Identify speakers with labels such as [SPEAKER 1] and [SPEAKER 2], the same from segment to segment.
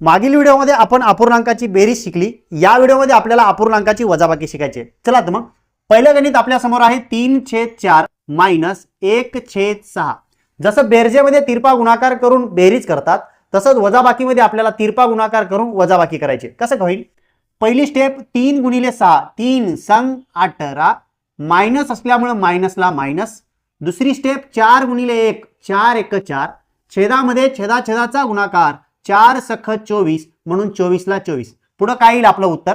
[SPEAKER 1] मागील व्हिडिओमध्ये आपण अपूर्णांकाची बेरीज शिकली. या व्हिडिओमध्ये आपल्याला अपूर्णांकाची वजाबाकी शिकायची चला तर मग पहिलं गणित आपल्यासमोर आहे. तीन छेद चार मायनस एक छेद सहा. जसं बेरजेमध्ये तिरपा गुणाकार करून बेरीज करतात तसंच वजाबाकीमध्ये आपल्याला तिरपा गुणाकार करून वजाबाकी करायची कसं होईल? पहिली स्टेप तीन गुणिले सहा. तीन संग अठरा मायनस असल्यामुळे मायनसला मायनस. दुसरी स्टेप चार गुणिले एक. चार एक चार. छेदामध्ये छेदाछेदाचा गुणाकार. चार सख चोवीस म्हणून चोवीसला चोवीस. पुढं काय येईल आपलं उत्तर?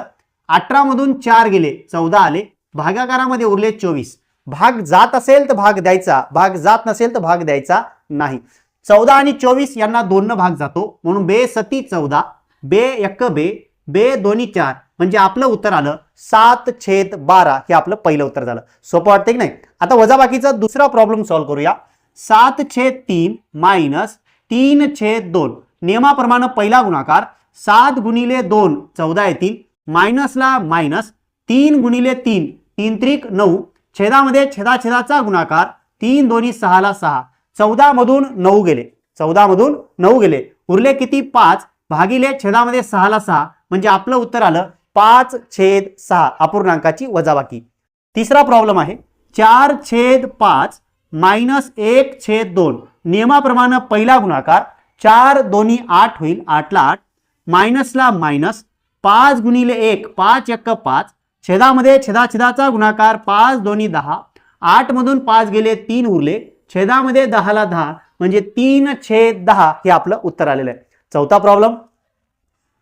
[SPEAKER 1] अठरा मधून चार गेले चौदा आले. भागाकारामध्ये उरले चोवीस. भाग जात असेल तर भाग द्यायचा. भाग जात नसेल तर भाग द्यायचा नाही. चौदा आणि चोवीस यांना दोन भाग जातो. म्हणून बे सती चौदा बे एक बे बे दोन्ही चार. म्हणजे आपलं उत्तर आलं सात छेद बारा. हे आपलं पहिलं उत्तर झालं. सोपं वाटतं की नाही? आता वजाबाकीचा दुसरा प्रॉब्लेम सॉल्व्ह करूया. सात छेद तीन मायनस तीन छेद दोन. नियमाप्रमाणे पहिला गुणाकार सात गुणिले दोन चौदा येतील. मायनसला मायनस तीन गुणिले तीन तीन त्रिक नऊ. छेदामध्ये छेदाछेदाचा गुणाकार तीन दोन्ही सहाला सहा. चौदा मधून नऊ गेले. चौदा मधून नऊ गेले. उरले किती? पाच. भागिले छेदामध्ये सहाला सहा. म्हणजे आपलं उत्तर आलं पाच छेद सहा. अपूर्णांकाची वजाबाकी. तिसरा प्रॉब्लेम आहे. चार छेद पाच मायनस एक छेद दोन. नियमाप्रमाणे पहिला गुणाकार चार दोन्ही आठ होईल आठला आठ. मायनसला मायनस पाच गुणिले एक पाच एक पाच. छेदामध्ये छेदाछेदाचा गुणाकार पाच दोन्ही दहा. आठ मधून पाच गेले तीन उरले. छेदामध्ये दहाला दहा म्हणजे तीन छेद दहा हे आपलं उत्तर आलेलं आहे. चौथा प्रॉब्लेम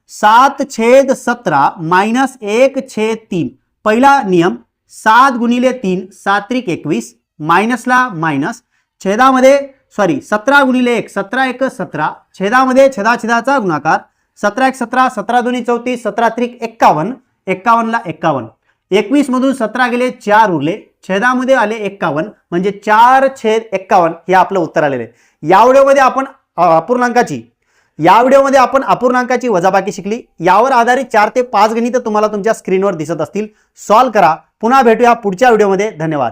[SPEAKER 1] सात छेद सतरा मायनस एक छेद तीन. पहिला नियम सात गुणिले तीन सात्रिक एकवीस. मायनसला मायनस. छेदामध्ये सॉरी सतरा गुणिले एक सतरा एक सतरा. छेदामध्ये छेदाछेदाचा गुणाकार. सतरा एक सतरा सतरा दोन्ही चौतीस सतरा त्रिक एक्कावन्न. एक्कावन्नला एक्कावन्न. एकवीस मधून सतरा गेले चार उरले. छेदामध्ये आले एक्कावन्न. म्हणजे चार छेद एक्कावन्न हे आपलं उत्तर आलेलं आहे. या व्हिडिओमध्ये आपण अपूर्णांकाची या व्हिडिओमध्ये आपण अपूर्णांकाची वजाबाकी शिकली. यावर आधारित चार ते पाच गणितं तुम्हाला तुमच्या स्क्रीनवर दिसत असतील. सॉल्व करा. पुन्हा भेटूया पुढच्या व्हिडिओमध्ये. धन्यवाद.